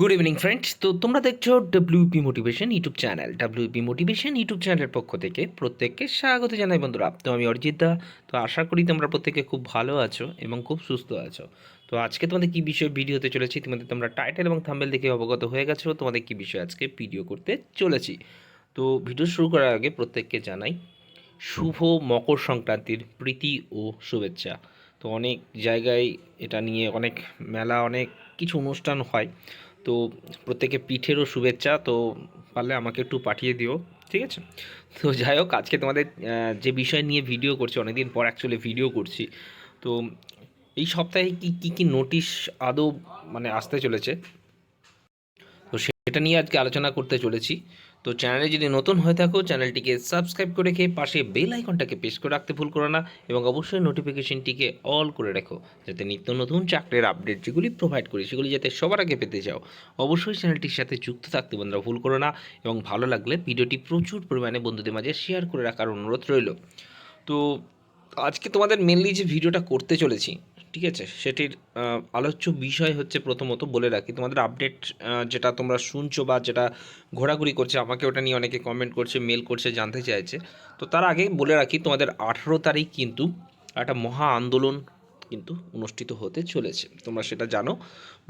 Good evening friends তো তোমরা দেখছ WP motivation YouTube channel WP motivation YouTube চ্যানেলের পক্ষ থেকে প্রত্যেককে স্বাগত জানাই বন্ধুরা। তো আমি অরিজিৎ দা তো আশা করি তোমরা প্রত্যেকে খুব ভালো আছো এবং খুব সুস্থ আছো। তো আজকে তোমাদের কী বিষয়ে ভিডিওতে চলেছি, তোমাদের তোমরা টাইটেল এবং থাম্বেল দেখে অবগত হয়ে গেছো, তোমাদের কী বিষয়ে আজকে ভিডিও করতে চলেছি। তো ভিডিও শুরু করার আগে প্রত্যেককে জানাই, শুভ মকর সংক্রান্তির প্রীতি ও শুভেচ্ছা। তো অনেক জায়গায় এটা নিয়ে অনেক মেলা, অনেক কিছু অনুষ্ঠান হয়। তো প্রত্যেকে পিঠেরও শুভেচ্ছা, তো পারলে আমাকে একটু পাঠিয়ে দিও, ঠিক আছে? তো যাই হোক, আজকে তোমাদের যে বিষয় নিয়ে ভিডিও করছি, অনেকদিন পর অ্যাকচুয়ালি ভিডিও করছি, তো এই সপ্তাহে কি কি কি নোটিশ আদৌ মানে আসতে চলেছে? তো সেটা নিয়ে আজকে আলোচনা করতে চলেছি। তো চ্যানেলে যদি নতুন হয়ে থাকো, চ্যানেলটিকে সাবস্ক্রাইব করে রেখে পাশে বেল আইকনটাকে প্রেস করে রাখতে ভুল করো না এবং অবশ্যই নোটিফিকেশনটিকে অল করে রাখো যাতে নিত্য নতুন চাকরির আপডেট যেগুলি প্রোভাইড করি, সেগুলি যাতে সবার আগে পেতে চাও। অবশ্যই চ্যানেলটির সাথে যুক্ত থাকতে বন্ধুরা ভুল করো না এবং ভালো লাগলে ভিডিওটি প্রচুর পরিমাণে বন্ধুদের মাঝে শেয়ার করে রাখার অনুরোধ রইল। তো আজকে তোমাদের মেনলি যে ভিডিওটা করতে চলেছি ঠিক আছে? সেটির আলোচ্য বিষয় হচ্ছে প্রথমত বলে রাখি, তোমাদের আপডেট যেটা তোমরা শুনছো বা যেটা ঘোরাঘুরি করছে, আমাকে ওটা নিয়ে অনেকে কমেন্ট করছে মেল করছে, জানতে চাইছে। তো তার আগে বলে রাখি, তোমাদের আঠেরো তারিখ কিন্তু একটা মহা আন্দোলন কিন্তু অনুষ্ঠিত হতে চলেছে। তোমরা সেটা জানো,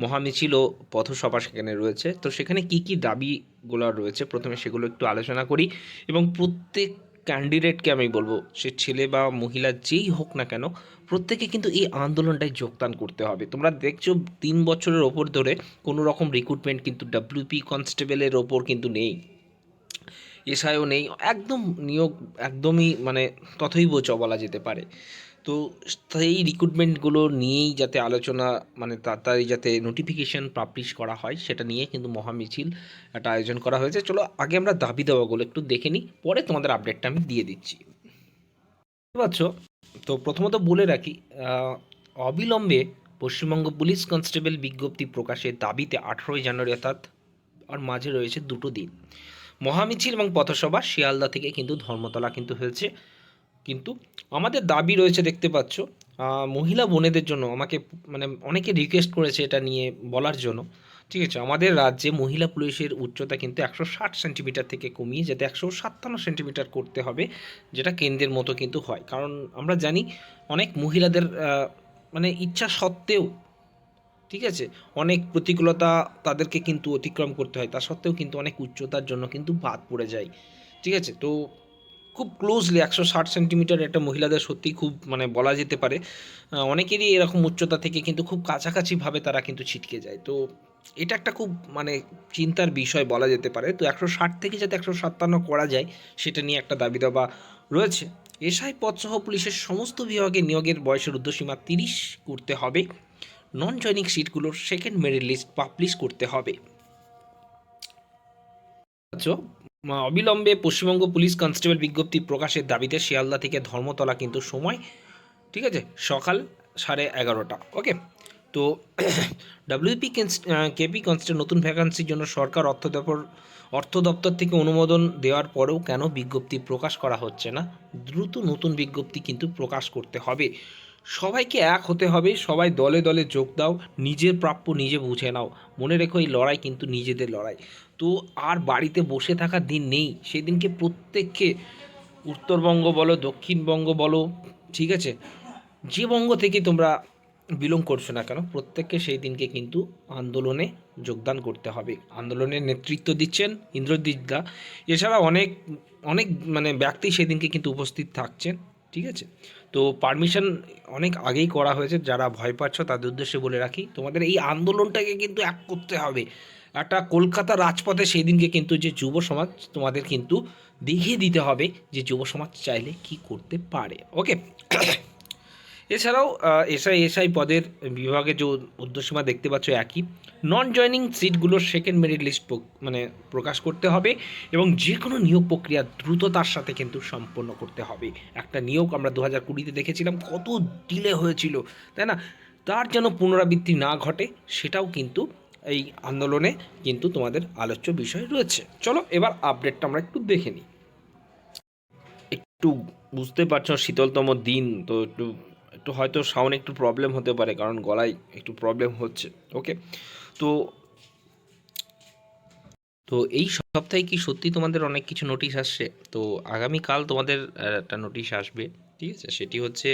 মহামিছিল ও পথসভা সেখানে রয়েছে। তো সেখানে কি কি দাবিগুলো রয়েছে? প্রথমে সেগুলো একটু আলোচনা করি এবং প্রত্যেক ক্যান্ডিডেটকে আমি বলব, সে ছেলে বা মহিলা যেই হোক না কেন, প্রত্যেকে কিন্তু এই আন্দোলনটায় যোগদান করতে হবে। তোমরা দেখছ, তিন বছরের ওপর ধরে কোনো রকম রিক্রুটমেন্ট কিন্তু ডাব্লিউপি কনস্টেবলের ওপর কিন্তু নেই। এসআইও নেই, একদম নিয়োগ, একদমই মানে তথৈবচ বলা যেতে পারে। তো সেই রিক্রুটমেন্টগুলো নিয়েই যাতে আলোচনা মানে তাড়াতাড়ি যাতে নোটিফিকেশন পাবলিশ করা হয়, সেটা নিয়ে কিন্তু মহামিছিল একটা আয়োজন করা হয়েছে। চলো আগে আমরা দাবি দেওয়াগুলো একটু দেখে নিই, পরে তোমাদের আপডেটটা আমি দিয়ে দিচ্ছি। বুঝতে পারছ তো প্রথমত বলে রাখি অবিলম্বে পশ্চিমবঙ্গ পুলিশ কনস্টেবল বিজ্ঞপ্তি প্রকাশের দাবিতে আঠেরোই জানুয়ারি অর্থাৎ আর মাঝে রয়েছে দুটো দিন। মহামিছিল এবং পথসভা শিয়ালদা থেকে কিন্তু ধর্মতলা কিন্তু হয়েছে। কিন্তু আমাদের দাবি রয়েছে দেখতে পাচ্ছ মহিলা বোনেদের জন্য আমাকে মানে অনেকে রিকোয়েস্ট করেছে এটা নিয়ে বলার জন্য। ঠিক আছে, আমাদের রাজ্যে মহিলা পুলিশের উচ্চতা কিন্তু একশো ষাট সেন্টিমিটার থেকে কমিয়ে যাতে একশো সাতান্ন সেন্টিমিটার করতে হবে, যেটা কেন্দ্রের মতো কিন্তু হয়। কারণ আমরা জানি অনেক মহিলাদের মানে ইচ্ছা সত্ত্বেও, ঠিক আছে, অনেক প্রতিকূলতা তাদেরকে কিন্তু অতিক্রম করতে হয়। তা সত্ত্বেও কিন্তু অনেক উচ্চতার জন্য কিন্তু বাদ পড়ে যায়। ঠিক আছে, তো খুব ক্লোজলি একশো ষাট সেন্টিমিটার একটা মহিলাদের সত্যি খুব মানে বলা যেতে পারে। অনেকেরই এরকম উচ্চতা থেকে কিন্তু খুব কাছাকাছিভাবে তারা কিন্তু ছিটকে যায়। তো এটা একটা খুব মানে চিন্তার বিষয় বলা যেতে পারে। তো একশো ষাট থেকে যাতে একশো সাতান্ন করা যায় সেটা নিয়ে একটা দাবি দাবা রয়েছে। এসআই পদসহ পুলিশের সমস্ত বিভাগে নিয়োগের বয়সের ঊর্ধ্বসীমা তিরিশ করতে হবে। নন জয়নিং সিটগুলোর সেকেন্ড মেরিট লিস্ট পাবলিশ করতে হবে। আচ্ছা, অবিলম্বে পশ্চিমবঙ্গ পুলিশ কনস্টেবল বিজ্ঞপ্তি প্রকাশের দাবিতে শিয়ালদা থেকে ধর্মতলা কিন্তু সময়, ঠিক আছে, সকাল সাড়ে এগারোটা, ওকে? তো ডাব্লিউপি কেপি কনস্টেবল নতুন ভ্যাকান্সির জন্য সরকার অর্থ দপ্তর অর্থ দপ্তর থেকে অনুমোদন দেওয়ার পরেও কেন বিজ্ঞপ্তি প্রকাশ করা হচ্ছে না? দ্রুত নতুন বিজ্ঞপ্তি কিন্তু প্রকাশ করতে হবে। সবাইকে এক হতে হবে, সবাই দলে দলে যোগ দাও, নিজের প্রাপ্য নিজে বুঝে নাও। মনে রেখো এই লড়াই কিন্তু নিজেদের লড়াই। তো আর বাড়িতে বসে থাকার দিন নেই, সেদিনকে প্রত্যেককে উত্তরবঙ্গ বলো, দক্ষিণবঙ্গ বলো, ঠিক আছে? যে বঙ্গ থেকে তোমরা বিলং করছ না কেন, প্রত্যেককে সেই দিনকে কিন্তু আন্দোলনে যোগদান করতে হবে। আন্দোলনের নেতৃত্ব দিচ্ছেন ইন্দ্রজিৎ দা। এছাড়া অনেক অনেক মানে ব্যক্তি সেদিনকে কিন্তু উপস্থিত থাকছেন। ঠিক আছে? তো পারমিশন অনেক আগেই করা হয়েছে, যারা ভয় পাচ্ছ তাদের উদ্দেশ্যে বলে রাখি, তোমাদের এই আন্দোলনটাকে কিন্তু এক করতে হবে। একটা কলকাতা রাজপথে সেই দিনকে কিন্তু যে যুব সমাজ, তোমাদের কিন্তু দেখিয়ে দিতে হবে যে যুব সমাজ চাইলে কি করতে পারে। ওকে এছাড়াও এসআই এসআই পদের বিভাগে যে উর্ধ্বসীমা দেখতে পাচ্ছ একই। নন জয়নিং সিটগুলোর সেকেন্ড মেরিট লিস্ট মানে প্রকাশ করতে হবে এবং যে কোনো নিয়োগ প্রক্রিয়া দ্রুততার সাথে কিন্তু সম্পন্ন করতে হবে। একটা নিয়োগ আমরা দু হাজার কুড়িতে দেখেছিলাম, কত ডিলে হয়েছিল, তাই না? তার যেন পুনরাবৃত্তি না ঘটে, সেটাও কিন্তু এই আন্দোলনে কিন্তু তোমাদের আলোচ্য বিষয় রয়েছে। চলো, এবার আপডেটটা আমরা একটু দেখে নিই। একটু বুঝতে পারছ, শীতলতম দিন, তো একটু একটু হয়তো সাউন্ড একটু প্রবলেম হতে পারে, কারণ গলায় একটু প্রবলেম হচ্ছে ওকে তো তো এই সপ্তাহে কি সত্যি তোমাদের অনেক কিছু নোটিশ আসছে? তো আগামীকাল তোমাদের একটা নোটিশ আসবে, ঠিক আছে? সেটি হচ্ছে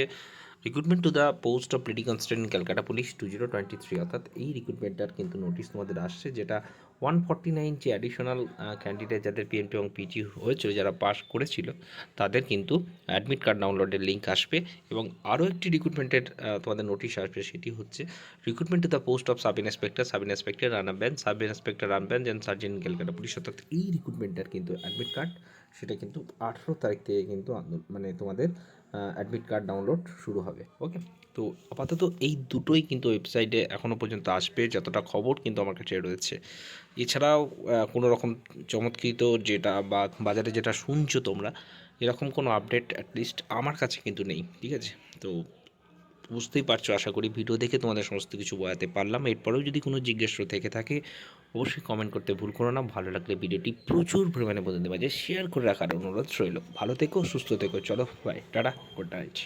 recruitment to the post of lady constant Calcutta police two zero twenty three অর্থাৎ এই রিক্রুটমেন্টটার কিন্তু নোটিশ তোমাদের আসছে, যেটা ওয়ান ফর্টি নাইন যে অ্যাডিশনাল ক্যান্ডিডেট যাদের পিএনপি এবং পিজি হয়েছিল, যারা পাস করেছিল, তাদের কিন্তু অ্যাডমিট কার্ড ডাউনলোডের লিঙ্ক আসবে এবং আরও একটি রিক্রুটমেন্টের তোমাদের নোটিশ আসবে, সেটি হচ্ছে recruitment to the post of sub inspector sub inspector run ban sub inspector run ban and sergeant Calcutta police অর্থাৎ এই রিক্রুটমেন্টটার কিন্তু অ্যাডমিট কার্ড সেটা কিন্তু আঠেরো তারিখ থেকে কিন্তু মানে তোমাদের অ্যাডমিট কার্ড ডাউনলোড শুরু হবে ওকে তো আপাতত এই দুটোই কিন্তু ওয়েবসাইটে এখনও পর্যন্ত আসবে, যতটা খবর কিন্তু আমার কাছে রয়েছে। এছাড়াও কোনো রকম চমৎকৃত যেটা বা বাজারে যেটা শুনছো তোমরা, এরকম কোনো আপডেট অ্যাটলিস্ট আমার কাছে কিন্তু নেই, ঠিক আছে? তো বুঝতেই পারছ, আশা করি ভিডিও দেখে তোমাদের সমস্ত কিছু বোঝাতে পারলাম। এরপরেও যদি কোনো জিজ্ঞাসা থেকে থাকে অবশ্যই কমেন্ট করতে ভুল করো না। ভালো লাগলে ভিডিওটি প্রচুর পরিমাণে বন্ধুদের মাঝে শেয়ার করে রাখার অনুরোধ রইল। ভালো থেকো, সুস্থ থেকো। চলো বাই টাটা গুড নাইট